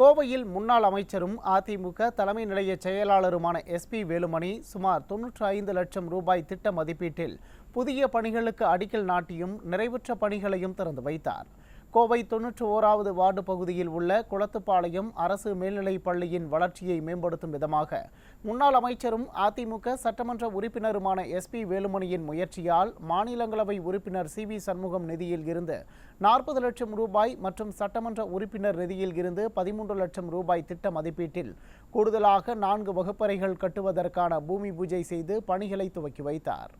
கோவையில் முன்னாள் அமைச்சரும் அதிமுக தலைமை நிலைய செயலாளருமான எஸ்பி வேலுமணி சுமார் தொன்னூற்றி ஐந்து லட்சம் ரூபாய் திட்ட மதிப்பீட்டில் புதிய பணிகளுக்கு அடிக்கல் நாட்டியும் நிறைவுற்ற பணிகளையும் திறந்து வைத்தார். கோவை தொன்னூற்று ஓராவது வார்டு பகுதியில் உள்ள குளத்துப்பாளையம் அரசு மேல்நிலைப் பள்ளியின் வளர்ச்சியை மேம்படுத்தும் விதமாக முன்னாள் அமைச்சரும் அதிமுக சட்டமன்ற உறுப்பினருமான எஸ்பி வேலுமணியின் முயற்சியால் மாநிலங்களவை உறுப்பினர் சி வி சண்முகம் நிதியில் இருந்து நாற்பது லட்சம் ரூபாய் மற்றும் சட்டமன்ற உறுப்பினர் நிதியில் இருந்து பதிமூன்று லட்சம் ரூபாய் திட்ட மதிப்பீட்டில் கூடுதலாக நான்கு வகுப்பறைகள் கட்டுவதற்கான பூமி பூஜை செய்து பணிகளை துவக்கி வைத்தார்.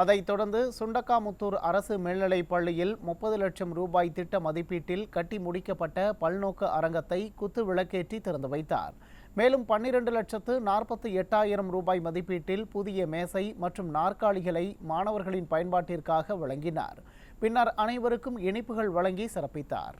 அதைத் தொடர்ந்து சுண்டக்காமுத்தூர் அரசு மேல்நிலைப் பள்ளியில் முப்பது லட்சம் ரூபாய் திட்ட மதிப்பீட்டில் கட்டி முடிக்கப்பட்ட பல்நோக்கு அரங்கத்தை குத்து விளக்கேற்றி திறந்து வைத்தார். மேலும் பன்னிரண்டு லட்சத்து நாற்பத்தி எட்டாயிரம் ரூபாய் மதிப்பீட்டில் புதிய மேசை மற்றும் நாற்காலிகளை மாணவர்களின் பயன்பாட்டிற்காக வழங்கினார். பின்னர் அனைவருக்கும் இனிப்புகள் வழங்கி சிறப்பித்தார்.